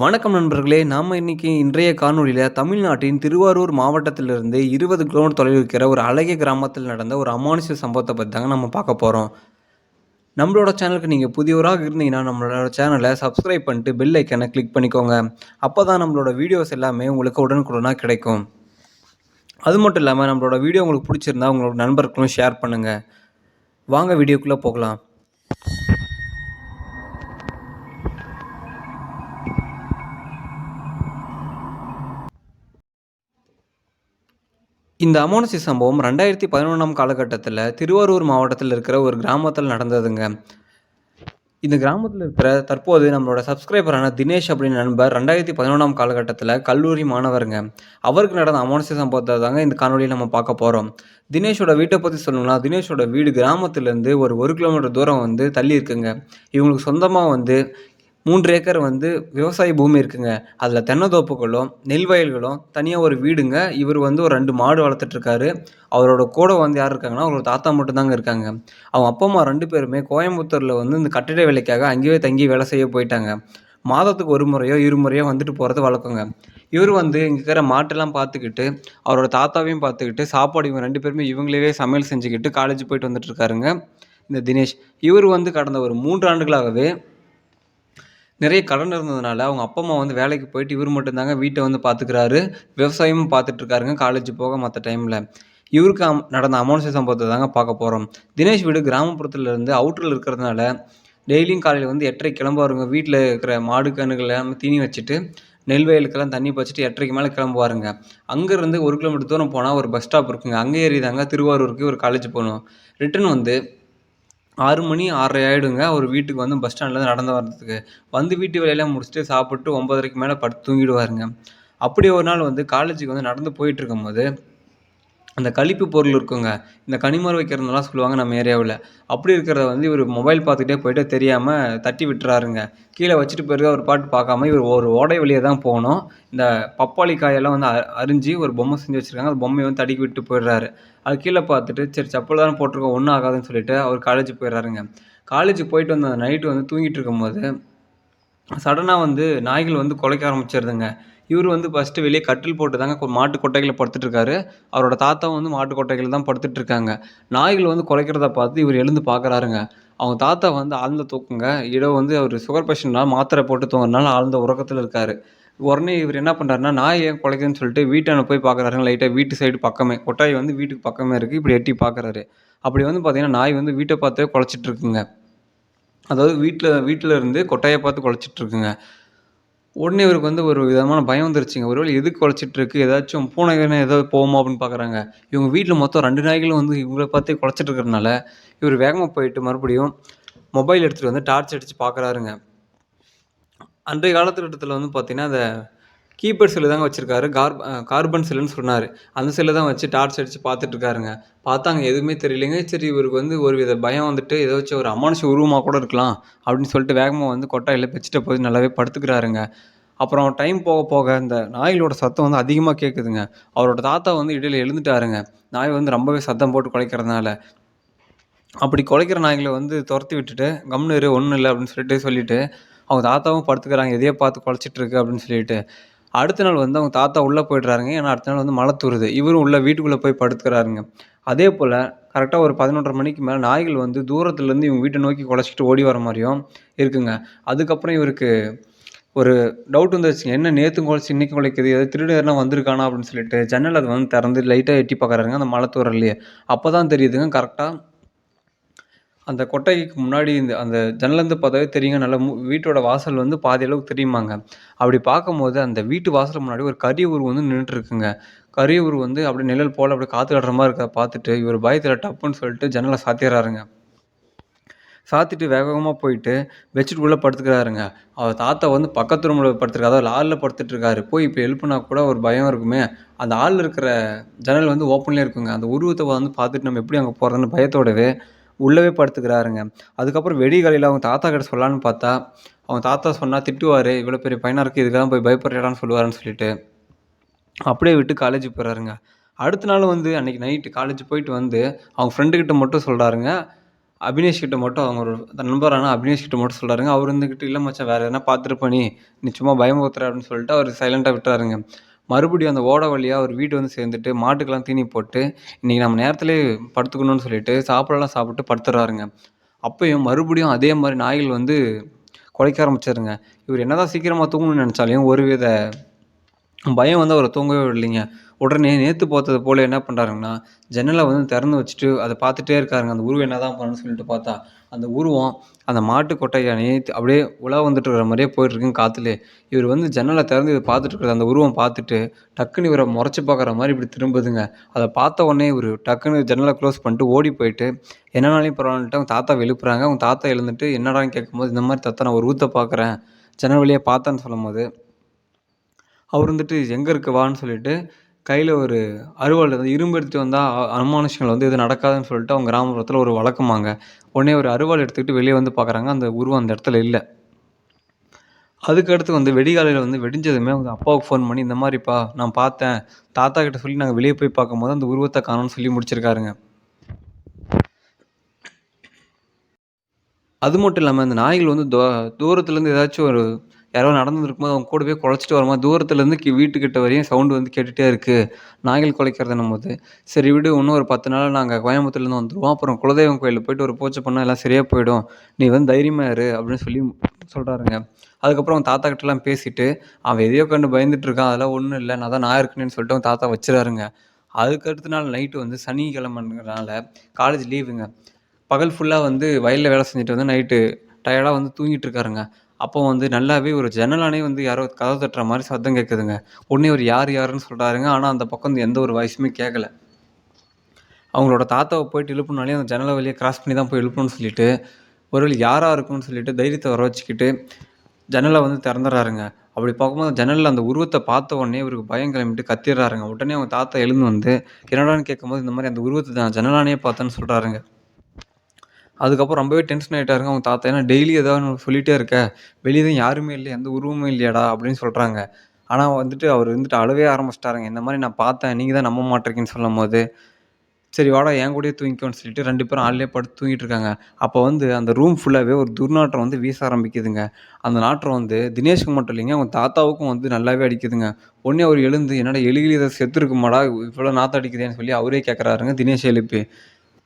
வணக்கம் நண்பர்களே நாம் இன்னைக்கு இன்றைய காணொளியில் தமிழ்நாட்டின் திருவாரூர் மாவட்டத்திலிருந்து இருபது கிலோமீட்டர் தொலைவில் இருக்கிற ஒரு அழகிய கிராமத்தில் நடந்த ஒரு அமானுஷ சம்பவத்தை பற்றி தாங்க நம்ம பார்க்க போகிறோம் நம்மளோட சேனலுக்கு நீங்கள் புதியவராக இருந்தீங்கன்னா நம்மளோட சேனலை சப்ஸ்கிரைப் பண்ணிட்டு பெல் ஐக்கனை கிளிக் பண்ணிக்கோங்க. அப்போ தான் நம்மளோட வீடியோஸ் எல்லாமே உங்களுக்கு உடனுக்குடனாக கிடைக்கும். அது மட்டும் இல்லாமல் நம்மளோட வீடியோ உங்களுக்கு பிடிச்சிருந்தா உங்களோட நண்பர்களும் ஷேர் பண்ணுங்கள் வாங்க வீடியோக்குள்ளே போகலாம். இந்த அமோனசி சம்பவம் ரெண்டாயிரத்தி பதினொன்றாம் காலகட்டத்தில் திருவாரூர் மாவட்டத்தில் இருக்கிற ஒரு கிராமத்தில் நடந்ததுங்க. இந்த கிராமத்தில் இருக்கிற தற்போது நம்மளோட சப்ஸ்கிரைபரான தினேஷ் அப்படின்னு நண்பர் ரெண்டாயிரத்தி பதினொன்றாம் காலகட்டத்தில் கல்லூரி மாணவருங்க. அவருக்கு நடந்த அமானுஷ்ய சம்பவத்தை தாங்க இந்த காணொலியில் நம்ம பார்க்க போகிறோம் தினேஷோட வீட்டை பற்றி சொல்லணும்னா தினேஷோட வீடு கிராமத்துலேருந்து ஒரு ஒரு கிலோமீட்டர் தூரம் வந்து தள்ளி இருக்குங்க. இவங்களுக்கு சொந்தமாக வந்து மூன்று ஏக்கர் வந்து விவசாய பூமி இருக்குங்க. அதில் தென்னந்தோப்புகளும் நெல் வயல்களும் தனியாக ஒரு வீடுங்க. இவர் வந்து ஒரு ரெண்டு மாடு வளர்த்துட்ருக்காரு. அவரோட கூட வந்து யார் இருக்காங்கன்னா அவரோட தாத்தா மட்டும்தாங்க இருக்காங்க. அவங்க அப்பா அம்மா ரெண்டு பேருமே கோயம்புத்தூரில் வந்து இந்த கட்டிட வேலைக்காக அங்கேயே தங்கி வேலை செய்ய போயிட்டாங்க. மாதத்துக்கு ஒரு முறையோ இருமுறையோ வந்துட்டு போகிறது வழக்கங்க. இவர் வந்து இங்கே இருக்கிற மாட்டெல்லாம் பார்த்துக்கிட்டு அவரோட தாத்தாவையும் பார்த்துக்கிட்டு சாப்பாடு இவங்க ரெண்டு பேருமே இவங்களே சமையல் செஞ்சுக்கிட்டு காலேஜ் போயிட்டு வந்துட்டு இருக்காருங்க இந்த தினேஷ். இவர் வந்து கடந்த ஒரு மூன்று ஆண்டுகளாகவே நிறைய கடன் இருந்ததுனால அவங்க அப்பா அம்மா வந்து வேலைக்கு போயிட்டு இவர் மட்டும்தாங்க வீட்டை வந்து பார்த்துக்கிறாரு விவசாயமும் பார்த்துட்ருக்காருங்க காலேஜ் போக மற்ற டைமில் இவருக்கு அம் நடந்த அமானுஷ சம்பவத்தை தாங்க பார்க்க போகிறோம் தினேஷ் வீடு கிராமப்புறத்தில் இருந்து அவுட்டரில் இருக்கிறதுனால டெய்லியும் காலையில் வந்து எட்டரை கிளம்புவாருங்க. வீட்டில் இருக்கிற மாடு கணுகள் தீனி வச்சுட்டு நெல் வயலுக்கெல்லாம் தண்ணி பச்சிட்டு எட்டரைக்கு மேலே கிளம்புவாருங்க. அங்கேருந்து ஒரு கிலோமீட்டர் தூரம் போனால் ஒரு பஸ் ஸ்டாப் இருக்குங்க. அங்கே ஏறி தாங்க திருவாரூருக்கு ஒரு காலேஜ் போகணும். ரிட்டன் வந்து ஆறு மணி ஆறரை ஆகிடுங்க அவர் வீட்டுக்கு வந்து பஸ் ஸ்டாண்ட்லேருந்து நடந்து வர்றதுக்கு. வந்து வீட்டு வேலையெல்லாம் முடிச்சுட்டு சாப்பிட்டு ஒம்பதரைக்கு மேலே படுத்து தூங்கிடுவாருங்க. அப்படி ஒரு நாள் வந்து காலேஜுக்கு வந்து நடந்து போயிட்டு இருக்கும்போது அந்த கழிப்பு பொருள் இருக்குங்க. இந்த கனிமரம் வைக்கிறதுலாம் சொல்லுவாங்க நம்ம ஏரியாவில். அப்படி இருக்கிறத வந்து இவர் மொபைல் பார்த்துக்கிட்டே போயிட்டு தெரியாமல் தட்டி விட்டுறாருங்க. கீழே வச்சுட்டு பிறகு அவர் பாட்டு பார்க்காம இவர் ஒரு ஓடை வழியே தான் போகணும். இந்த பப்பாளி காயெல்லாம் வந்து அ- அரிஞ்சு ஒரு பொம்மை செஞ்சு வச்சுருக்காங்க. அந்த பொம்மையை வந்து தடுக்கி விட்டு போயிடுறாரு. அது கீழே பார்த்துட்டு சரி செப்பல் தானே போட்டிருக்கோம் ஒன்றும் ஆகாதுன்னு சொல்லிட்டு அவர் காலேஜ் போயிடுறாருங்க. காலேஜ் போயிட்டு வந்த நைட்டு வந்து தூங்கிட்டு இருக்கும்போது சடனாக வந்து நாய்கள் வந்து குலைக்க ஆரம்பிச்சிருதுங்க. இவர் வந்து ஃபஸ்ட்டு வெளியே கட்டில் போட்டு தாங்க கொ- மாட்டு கொட்டைகளை படுத்துட்ருக்காரு அவரோட தாத்தாவும் வந்து மாட்டு கொட்டைகள் தான் படுத்துட்டு இருக்காங்க. நாய்கள் வந்து குலைக்கிறத பார்த்து இவர் எழுந்து பார்க்குறாருங்க அவங்க தாத்தா வந்து ஆழ்ந்த தூக்குங்க. இடம் வந்து அவர் சுகர் பேஷண்ட்னால் மாத்திரை போட்டு தூங்குறதுனால ஆழ்ந்த உறக்கத்தில் இருக்காரு. உடனே இவர் என்ன பண்ணுறாருன்னா நாய் ஏன் குலைக்குதுன்னு சொல்லிட்டு வீட்டான போய் பார்க்குறாருங்க லைட்டாக வீட்டு சைடு பக்கமே. கொட்டாய் வந்து வீட்டுக்கு பக்கமே இருக்குது இப்படி எட்டி பார்க்குறாரு அப்படி வந்து பார்த்தீங்கன்னா நாய் வந்து வீட்டை பார்த்தே குலைச்சிட்ருக்குங்க அதாவது வீட்டில் வீட்டில் இருந்து கொட்டாயை பார்த்து குலைச்சிட்டு இருக்குங்க உடனே இவருக்கு வந்து ஒரு விதமான பயம் வந்துருச்சுங்க. ஒருவேளை எதுக்கு குலைச்சிட்டு இருக்கு ஏதாச்சும் பூனை கீனை ஏதாவது போகுமா அப்படின்னு பார்க்குறாங்க. இவங்க வீட்டில் மொத்தம் ரெண்டு நாய்களும் வந்து இவங்கள பார்த்தே குலைச்சிட்டு இருக்கிறதுனால இவர் வேகமாக போயிட்டு மறுபடியும் மொபைல் எடுத்துகிட்டு வந்து டார்ச் அடித்து பார்க்குறாருங்க. அன்றைய காலத்துக்கட்டத்தில் வந்து பார்த்திங்கன்னா அந்த கீபேட் செல்லு தாங்க வச்சுருக்காரு. கார் கார்பன் செல்லுன்னு சொன்னார். அந்த செல்லை தான் வச்சு டார்ச் அடித்து பார்த்துட்டு இருக்காருங்க பார்த்தா அங்கே எதுவுமே தெரியலைங்க. சரி இவருக்கு வந்து ஒரு வித பயம் வந்துட்டு ஏதாச்சும் ஒரு அமானுஷ உருவமாக கூட இருக்கலாம் அப்படின்னு சொல்லிட்டு வேகமாக வந்து கொட்டாயில் பெச்சிட்ட போய் நல்லாவே படுத்துக்கிறாருங்க. அப்புறம் டைம் போக போக இந்த நாய்களோட சத்தம் வந்து அதிகமாக கேட்குதுங்க அவரோட தாத்தா வந்து இடையில எழுந்துட்டாருங்க. நாய் வந்து ரொம்பவே சத்தம் போட்டு குலைக்கிறதுனால. அப்படி குலைக்கிற நாய்களை வந்து துரத்தி விட்டுட்டு கம்னு இரு ஒன்றும் இல்லை அப்படின்னு சொல்லிட்டு சொல்லிவிட்டு அவங்க தாத்தாவும் படுத்துக்கிறாங்க. எதையோ பார்த்து குலைச்சிட்டு இருக்கு அப்படின்னு சொல்லிட்டு. அடுத்த நாள் வந்து அவங்க தாத்தா உள்ளே போயிடுறாருங்க. ஏன்னா அடுத்த நாள் வந்து மழை தூருது. இவரும் உள்ளே வீட்டுக்குள்ளே போய் படுத்துக்கிறாருங்க. அதே போல் கரெக்டாக ஒரு பதினொன்றரை மணிக்கு மேலே நாய்கள் வந்து தூரத்துலேருந்து இவங்க வீட்டை நோக்கி குலைச்சிட்டு ஓடி வர மாதிரியும் இருக்குங்க. அதுக்கப்புறம் இவருக்கு ஒரு டவுட் வந்துச்சு என்ன நேற்று குலைச்சி இன்றைக்கி குழைக்குது? ஏதாவது திருடர்னா வந்திருக்கானா அப்படின்னு சொல்லிட்டு ஜன்னல் அது வந்து திறந்து லைட்டாக எட்டி பார்க்குறாருங்க. அந்த மழை தூரலையே அப்போ தான் தெரியுதுங்க கரெக்டாக அந்த கொட்டகைக்கு முன்னாடி இந்த அந்த ஜன்னலேருந்து பார்த்தாவே தெரியுங்க. நல்லா மு வீட்டோட வாசல் வந்து பாதி அளவுக்கு தெரியுமாங்க. அப்படி பார்க்கும்போது அந்த வீட்டு வாசல் முன்னாடி ஒரு கரிய உருவம் வந்து நின்றுட்டு இருக்குங்க கரிய உருவம் வந்து அப்படியே நிழல் போல் அப்படியே காற்று கட்டுற மாதிரி இருக்கதை பார்த்துட்டு இவர் பயத்தில் டப்புன்னு சொல்லிட்டு ஜன்னலை சாத்திடுறாருங்க சாத்திட்டு வேக வேகமாக போயிட்டு பெட்ஷீட் உள்ளே படுத்துக்கிறாருங்க. அவர் தாத்தா வந்து பக்கத்து ரூமில் படுத்துருக்காரு. அதாவது ஆளில் படுத்துட்டு இருக்காரு போய் இப்போ எழுப்புனா கூட ஒரு பயம் இருக்குமே. அந்த ஆளில் இருக்கிற ஜன்னல் வந்து ஓப்பன்லேயே இருக்குங்க. அந்த உருவத்தை வந்து பார்த்துட்டு நம்ம எப்படி அங்கே போகிறதுன்னு பயத்தோடவே உள்ளவே படுத்துக்கிறாருங்க. அதுக்கப்புறம் வெடிகளையில் அவங்க தாத்தா கிட்ட சொல்லலான்னு பார்த்தா அவங்க தாத்தா சொன்னால் திட்டுவார் இவ்வளோ பெரிய பையனாக இருக்குது இதுக்கெல்லாம் போய் பயப்படுறான்னு சொல்லுவாருன்னு சொல்லிட்டு. அப்படியே விட்டு காலேஜ் போகிறாருங்க அடுத்த நாள் வந்து அன்னைக்கு நைட்டு காலேஜ் போயிட்டு வந்து அவங்க ஃப்ரெண்டுக்கிட்ட மட்டும் சொல்கிறாருங்க அபினேஷ் கிட்ட மட்டும் அவங்க ஒரு நண்பரான அபினேஷ் கிட்ட மட்டும் சொல்கிறாருங்க அவர் இருந்துக்கிட்டு இல்லை மச்சான் வேறு எதனா பார்த்துருப்ப நீ நீ சும்மா பயமுறுத்துற அப்படின்னு சொல்லிட்டு அவர் சைலண்ட்டாக விட்டுறாருங்க. மறுபடியும் அந்த ஓட வழியாக அவர் வீடு வந்து சேர்ந்துட்டு மாட்டுக்கெல்லாம் தீனி போட்டு இன்றைக்கி நம்ம நேரத்துலேயே படுத்துக்கணும்னு சொல்லிட்டு சாப்பாடெல்லாம் சாப்பிட்டு படுத்துடுறாருங்க அப்பயும் மறுபடியும் அதே மாதிரி நாய்கள் வந்து குலைக்க ஆரம்பிச்சிருங்க இவர் என்னதான் சீக்கிரமாக தூங்கணும்னு நினச்சாலையும் ஒருவித பயம் வந்து அவரை தூங்கவே விடலைங்க. உடனே நேற்று பார்த்தது போல் என்ன பண்ணுறாருங்கன்னா ஜன்னலை வந்து திறந்து வச்சுட்டு அதை பார்த்துட்டே இருக்காருங்க. அந்த உருவம் என்ன தான் பண்ணுன்னு சொல்லிட்டு பார்த்தா அந்த உருவம் அந்த மாட்டு கொட்டையை அப்படியே உலா வந்துட்டு இருக்கிற மாதிரியே போயிட்டுருக்குங்க காற்றுலே இவர் வந்து ஜன்னலை திறந்து இதை பார்த்துட்டு இருக்கிற அந்த உருவம் பார்த்துட்டு டக்குன்னு இவரை முறைச்சி பார்க்குற மாதிரி இப்படி திரும்புதுங்க. அதை பார்த்த உடனே இவர் டக்குன்னு ஜன்னலை க்ளோஸ் பண்ணிட்டு ஓடி போயிட்டு என்னன்னாலையும் பரவாயில்லன்ட்டு அவங்க தாத்தா எழுப்புறாங்க. அவங்க தாத்தா எழுந்துட்டு என்னடான்னு கேட்கும்போது இந்த மாதிரி தாத்தா நான் ஒரு ஊற்ற பார்க்குறேன். ஜன்னல் வழியாக பார்த்தேன்னு சொல்லும் போது அவர் வந்துட்டு எங்கே இருக்கு? வான்னு சொல்லிட்டு கையில் ஒரு அருவாள் அந்த இரும்பு எடுத்துகிட்டு வந்தால் அனுமானுஷங்கள் வந்து எதுவும் நடக்காதுன்னு சொல்லிட்டு அவங்க கிராமப்புறத்தில் ஒரு வழக்கமாங்க. உடனே ஒரு அருவாள் எடுத்துக்கிட்டு வெளியே வந்து பார்க்குறாங்க அந்த உருவம் அந்த இடத்துல இல்லை. அதுக்கடுத்து வந்து வெடிகாலையில் வந்து வெடிஞ்சதுமே அவங்க அப்பாவுக்கு ஃபோன் பண்ணி இந்த மாதிரிப்பா நான் பார்த்தேன். தாத்தா கிட்ட சொல்லி நாங்கள் வெளியே போய் பார்க்கும்போது அந்த உருவத்தை காணோம்னு சொல்லி முடிச்சிருக்காருங்க. அது மட்டும் இல்லாமல் இந்த நாய்கள் வந்து தூ தூரத்துலேருந்து ஏதாச்சும் ஒரு யாரோ நடந்துட்டு இருக்கும்போது அவங்க கூடவே குழச்சிட்டு வரும்போது தூரத்துலேருந்து கி வீட்டுக்கிட்ட வரையும் சவுண்டு வந்து கேட்டுகிட்டே இருக்குது நாய்கள் குலைக்கிறதுன்னும் போது சரி விடு இன்னும் ஒரு பத்து நாள் நாங்கள் கோயம்புத்தூர்லேருந்து வந்துடுவோம் அப்புறம் குலதெய்வம் கோயிலில் போயிட்டு ஒரு பூஜை பண்ணால் எல்லாம் சரியாக போயிடும். நீ வந்து தைரியமாக இரு அப்படின்னு சொல்லி சொல்கிறாருங்க அதுக்கப்புறம் அவன் தாத்தா கிட்டலாம் பேசிட்டு அவன் எதையோ கண்டு பயந்துட்டு இருக்கான். அதெல்லாம் ஒன்றும் இல்லை. நான் தான் நான் இருக்கேன்னு சொல்லிட்டு அவன் தாத்தா வச்சுறாருங்க. அதுக்கு அடுத்த நாள் நைட்டு வந்து சனிக்கிழமைன்றனால காலேஜ் லீவுங்க பகல் ஃபுல்லாக வந்து வயலில் வேலை செஞ்சுட்டு வந்து நைட்டு டயர்டாக வந்து தூங்கிட்டு இருக்காருங்க. அப்போ வந்து நல்லாவே ஒரு ஜன்னலானே வந்து யாரோ கதவு தட்டுற மாதிரி சத்தம் கேட்குதுங்க உடனே ஒரு யார் யாருன்னு சொல்கிறாருங்க ஆனால் அந்த பக்கம் வந்து எந்த ஒரு வாய்ஸுமே கேட்கல அவங்களோட தாத்தாவை போயிட்டு எழுப்புனாலே அந்த ஜன்னலை வழியாக கிராஸ் பண்ணி தான் போய் எழுப்பணும்னு சொல்லிட்டு ஒருவேளை யாராக இருக்கும்னு சொல்லிட்டு தைரியத்தை வர வச்சுக்கிட்டு ஜன்னலை வந்து திறந்துடுறாருங்க அப்படி பார்க்கும்போது ஜன்னலில் அந்த உருவத்தை பார்த்த உடனே இவருக்கு பயம் கிளம்பிட்டு கத்திடுறாருங்க. உடனே அவங்க தாத்தா எழுந்து வந்து என்னடான்னு கேட்கும்போது இந்த மாதிரி அந்த உருவத்தை தான் ஜன்னலானே பார்த்தேன்னு சொல்கிறாருங்க அதுக்கப்புறம் ரொம்பவே டென்ஷன் ஆகிட்டாருங்க அவங்க தாத்தா. ஏன்னா டெய்லி ஏதாவது ஒன்று சொல்லிகிட்டே இருக்க. வெளியே தான் யாருமே இல்லை எந்த உருவமும் இல்லையாடா அப்படின்னு சொல்கிறாங்க ஆனால் வந்துட்டு அவர் வந்துட்டு அழவே ஆரம்பிச்சிட்டாருங்க. இந்த மாதிரி நான் பார்த்தேன் நீங்கள் தான் நம்ப மாட்டேங்கன்னு சொல்லும் போது சரி வாடா என் கூடயே தூங்கிக்கோன்னு சொல்லிட்டு ரெண்டு பேரும் ஆள்லேயே படுத்து தூங்கிட்டு இருக்காங்க. அப்போ வந்து அந்த ரூம் ஃபுல்லாகவே ஒரு துர்நாற்றம் வந்து வீச ஆரம்பிக்குதுங்க. அந்த நாற்றம் வந்து தினேஷுக்கு மட்டும் இல்லைங்க அவங்க தாத்தாவுக்கும் வந்து நல்லாவே அடிக்குதுங்க. உடனே அவர் எழுந்து என்னடா எலிகிலி இதை செத்துருக்குமாடா இவ்வளோ நாற்றம் அடிக்குதேன்னு சொல்லி அவரே கேட்குறாருங்க தினேஷ் எழுப்பி.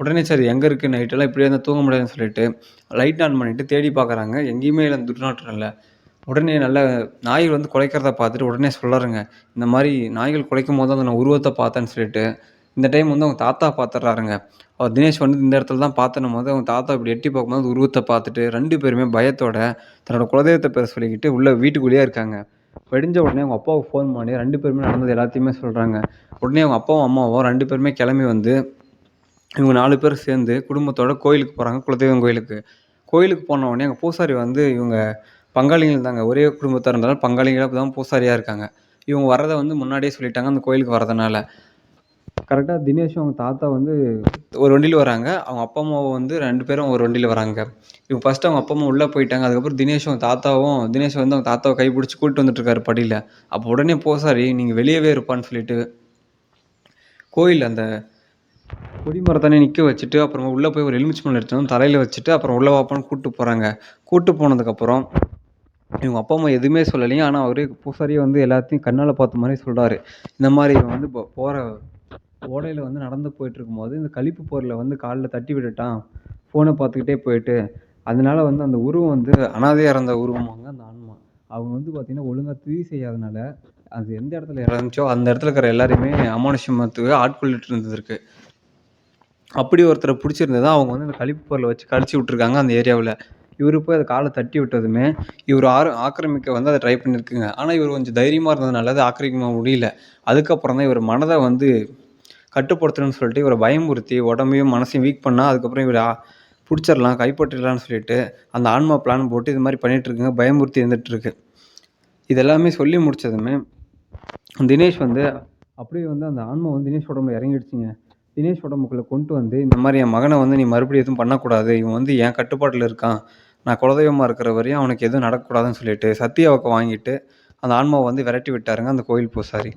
உடனே சரி எங்கே இருக்குது நைட்டெல்லாம் இப்படியே இருந்தால் தூங்க முடியாதுன்னு சொல்லிட்டு லைட் ஆன் பண்ணிவிட்டு தேடி பார்க்குறாங்க எங்கேயுமே இல்லை துர்நாற்றம் இல்லை. உடனே நல்ல நாய்கள் வந்து குலைக்கிறத பார்த்துட்டு உடனே சொல்கிறாருங்க இந்த மாதிரி நாய்கள் குலைக்கும் போது அந்த நான் உருவத்தை பார்த்தேன்னு சொல்லிட்டு இந்த டைம் வந்து அவங்க தாத்தா பார்த்துட்றாருங்க அவர் தினேஷ் வந்து இந்த இடத்துல தான் பார்த்தனும் போது அவங்க தாத்தா இப்படி எட்டி பார்க்கும்போது உருவத்தை பார்த்துட்டு ரெண்டு பேருமே பயத்தோட தன்னோட குலதெய்வத்தை பேர சொல்லிக்கிட்டு உள்ள வீட்டுக்குள்ளேயே இருக்காங்க. வெடிஞ்ச உடனே அவங்க அப்பாவுக்கு ஃபோன் பண்ணி ரெண்டு பேருமே நடந்தது எல்லாத்தையுமே சொல்கிறாங்க உடனே அவங்க அப்பாவும் அம்மாவும் ரெண்டு பேருமே கிளம்பி வந்து இவங்க நாலு பேர் சேர்ந்து குடும்பத்தோட கோயிலுக்கு போகிறாங்க குலதெய்வம் கோயிலுக்கு. கோயிலுக்கு போன உடனே அங்கே பூசாரி வந்து இவங்க பங்காளிகள் தாங்க. ஒரே குடும்பத்தாக இருந்தாலும் பங்காளிகளாக தான் பூசாரியாக இருக்காங்க. இவங்க வரதை வந்து முன்னாடியே சொல்லிட்டாங்க அந்த கோயிலுக்கு வரதுனால கரெக்டாக தினேஷும் அவங்க தாத்தா வந்து ஒரு வண்டியில் வராங்க. அவங்க அப்பா அம்மாவும் வந்து ரெண்டு பேரும் ஒரு வண்டியில் வராங்க. இவங்க ஃபஸ்ட்டு அவங்க அப்பா அம்மா உள்ளே போயிட்டாங்க. அதுக்கப்புறம் தினேஷும் தாத்தாவும் தினேஷ் வந்து அவங்க தாத்தாவை கைப்பிடிச்சி கூப்பிட்டு வந்துட்டுருக்காரு படியில். அப்போ உடனே பூசாரி நீங்கள் வெளியவே இருப்பான்னு சொல்லிட்டு கோயில் அந்த கொடிமரத்தானே நிற்க வச்சுட்டு அப்புறமா உள்ளே போய் ஒரு எலுமிச்சை பழம் வந்து தலையில் வச்சுட்டு அப்புறம் உள்ளே வாப்பான்னு கூப்பிட்டு போகிறாங்க கூப்பிட்டு போனதுக்கப்புறம் இவங்க அப்பா அம்மா எதுவுமே சொல்லலையும் ஆனால் அவரே பூசாரியே வந்து எல்லாத்தையும் கண்ணால் பார்த்த மாதிரி சொல்கிறாரு இந்த மாதிரி இவன் வந்து இப்போ போகிற ஓடையில் வந்து நடந்து போயிட்டு இருக்கும்போது இந்த கழிப்பு பொருளை வந்து காலில் தட்டி விட்டுட்டான். ஃபோனை பார்த்துக்கிட்டே போயிட்டு அதனால வந்து அந்த உருவம் வந்து அனாதையாக இருந்த உருவமாங்க அந்த ஆன்மா. அவங்க வந்து பார்த்திங்கன்னா ஒழுங்காக துதி செய்யாதனால அது எந்த இடத்துல இறந்துச்சோ அந்த இடத்துல இருக்கிற எல்லாரையுமே அமானுஷமத்துக்கு ஆட்கொள்ளிட்டு இருந்திருக்கு அப்படி ஒருத்தரை பிடிச்சிருந்தது அவங்க வந்து அந்த கழிப்பு பொருளை வச்சு கழிச்சு விட்ருக்காங்க அந்த ஏரியாவில். இவர் போய் அதை காலை தட்டி விட்டதுமே இவர் ஆறு ஆக்கிரமிக்க வந்து அதை ட்ரை பண்ணியிருக்குங்க ஆனால் இவர் கொஞ்சம் தைரியமாக இருந்ததுனால அதை ஆக்கிரமிக்க முடியல. அதுக்கப்புறம் தான் இவர் மனதை வந்து கட்டுப்படுத்தணும்னு சொல்லிட்டு இவரை பயமுறுத்தி உடம்பையும் மனசையும் வீக் பண்ணால் அதுக்கப்புறம் இவர் பிடிச்சிடலாம் கைப்பற்றிடலாம்னு சொல்லிட்டு அந்த ஆன்மா பிளான் போட்டு இது மாதிரி பண்ணிகிட்ருக்குங்க பயமுறுத்தி இருந்துகிட்ருக்கு இதெல்லாமே சொல்லி முடித்ததுமே தினேஷ் வந்து அப்படியே வந்து அந்த ஆன்மா வந்து தினேஷ் உடம்புல இறங்கிடுச்சிங்க. தினேஷ் உடம்புக்குள்ளே கொண்டு வந்து இந்த மாதிரி என் மகனை வந்து நீ மறுபடியும் எதுவும் பண்ணக்கூடாது. இவன் வந்து என் கட்டுப்பாட்டில் இருக்கான். நான் குலதெய்வமாக இருக்கிற வரையும் அவனுக்கு எதுவும் நடக்கக்கூடாதுன்னு சொல்லிட்டு சத்தியாவுக்கு வாங்கிட்டு அந்த ஆன்மாவை வந்து விரட்டி விட்டாருங்க அந்த கோயில் பூசாரி.